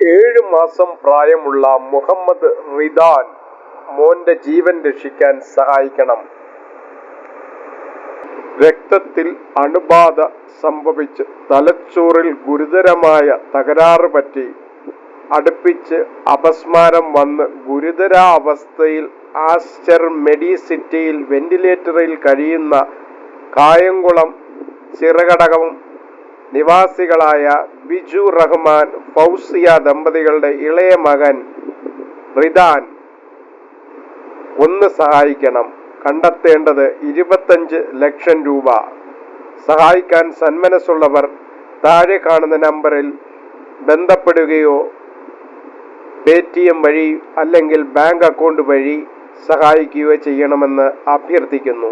ഏഴ് മാസം പ്രായമുള്ള മുഹമ്മദ് റിദാൻ മോന്റെ ജീവൻ രക്ഷിക്കാൻ സഹായിക്കണം. രക്തത്തിൽ അണുബാധ സംഭവിച്ച് തലച്ചോറിൽ ഗുരുതരമായ തകരാറ് പറ്റി അടുപ്പിച്ച് അപസ്മാരം വന്ന് ഗുരുതരാവസ്ഥയിൽ ആസ്റ്റർ മെഡിസിറ്റിയിൽ വെന്റിലേറ്ററിൽ കഴിയുന്ന കായംകുളം ചിറകടകം നിവാസികളായ ബിജു റഹ്മാൻ ഫൗസിയ ദമ്പതികളുടെ ഇളയ മകൻ റിദാൻ ഒന്ന് സഹായിക്കണം. കണ്ടെത്തേണ്ടത് ഇരുപത്തഞ്ച് ലക്ഷം രൂപ. സഹായിക്കാൻ സന്മനസ്സുള്ളവർ താഴെ കാണുന്ന നമ്പറിൽ ബന്ധപ്പെടുകയോ പേ ടി എം വഴി അല്ലെങ്കിൽ ബാങ്ക് അക്കൗണ്ട് വഴി സഹായിക്കുകയോ ചെയ്യണമെന്ന് അഭ്യർത്ഥിക്കുന്നു.